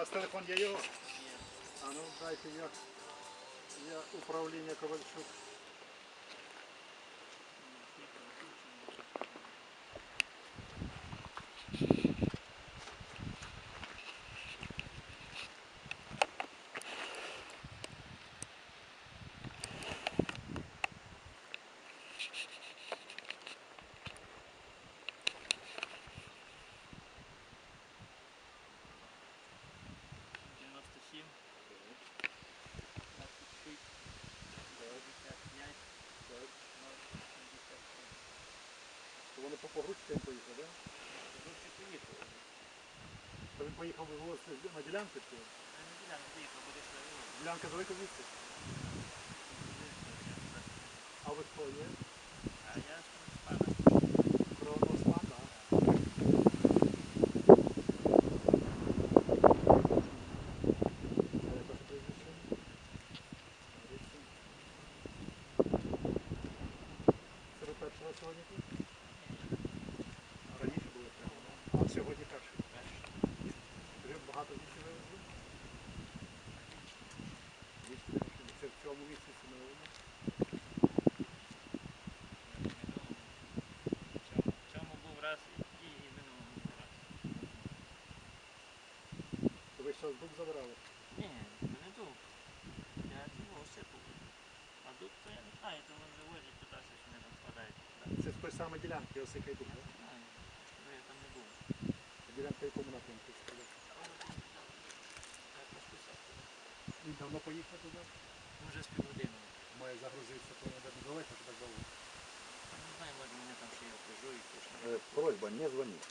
вас телефон є його? А ну дайте я, я управління Ковальчук. То по погрузці він поїхав, так? Лучше поїхав. То він поїхав на ділянку чи? На ділянку поїхав, бо десь на Ділянка далеко місця? А ви хто є? А я з пана. Кровноспан, так? Це яке прізвище? Ріцин. Це ви перший раз сьогодні тут? А раніше були прямо, да? А сьогодні перший. Ви багато вісім вивезли? Це в цьому місяці ми вивезли? В цьому був раз і минулому був раз. То ви зараз дуб забирали? Ні, це не дуб. Я цього осипав. А дуб то я не знаю, то вони завозять туди, що не там Це з той самої ділянки, осикай дуб, так? не знаю, що я там не був. Ділянка в якому напрямку? сказати? Я розписав. Він давно поїхав туди? Може з півгодини. Має загрузитися, то не далеко, що так довго. Не знаю, може мене там ще я обхожу і точно. Э, Просьба, не звонить.